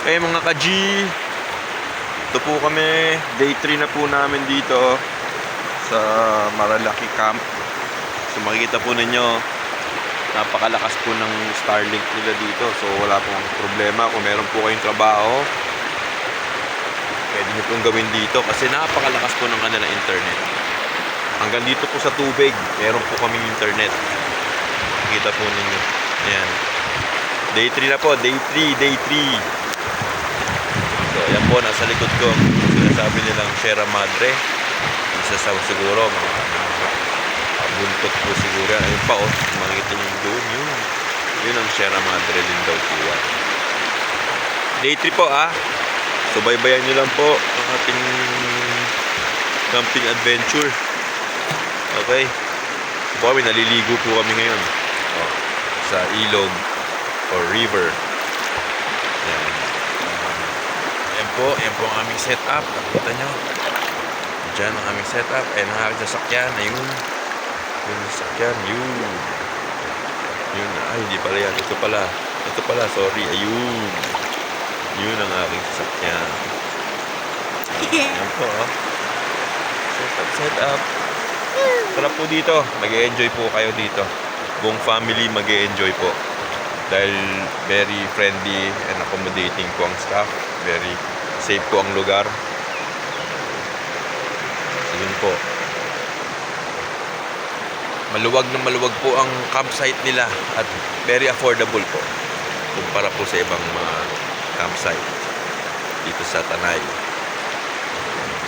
Okay mga ka-G, ito po kami, day 3 na po namin dito sa Maralaki Camp. So makikita po ninyo, napakalakas po ng Starlink nila dito. So wala pong problema kung meron po kayong trabaho. Pwede nyo pong gawin dito kasi napakalakas po ng kanilang internet. Hanggang dito po sa tubig, meron po kaming internet. Makikita po ninyo. Ayan. Day 3 na po, day 3, day 3. So, yan po, nasa likod ko. Sinasabi nilang Sierra Madre. Isa sa siguro, mga buntot po siguro. Ayun pa, oh. Makikita niyo doon, yun. Yun ang Sierra Madre din daw po yan. Day 3 po, ah. So, baybayan niyo lang po ang ating camping adventure. Okay. Po naliligo po kami ngayon. Oh, sa ilog or river. Yan. Um, yan po, yan po ang aming setup. Nakita nyo. Diyan ang aming setup. Ayan ang aking sasakyan. Ayun. Yung sasakyan. Yun. Yun. Ay, hindi pala yan. Ito pala. Ito pala. Sorry. Ayun. Yun ang aking sasakyan. Yan po, oh. Setup, setup. Tara po dito. Mag-enjoy po kayo dito. Buong family mag-enjoy po. Dahil very friendly and accommodating po ang staff. Very safe po ang lugar. So, yun po. Maluwag na maluwag po ang campsite nila at very affordable po kumpara po sa ibang mga campsite dito sa Tanay.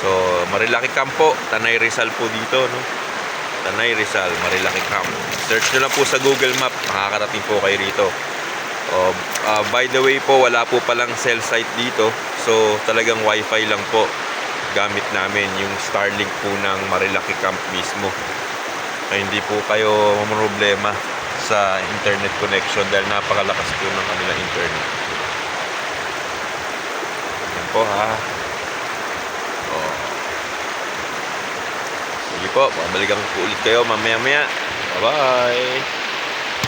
So, Marilaki Camp po, Tanay Rizal po dito, no? Tanay Rizal, Marilaki Camp. Search nyo lang po sa Google Map, makakarating po kayo rito. Oh, ah, by the way po, wala po palang cell site dito. So, talagang wifi lang po gamit namin yung Starlink po ng Marilaki Camp mismo. Kaya hindi po kayo problema sa internet connection dahil napakalakas po ng kanilang internet. Yan po ha. Oh. Sige po, babalikan ko ulit kayo mamaya-maya. Bye-bye!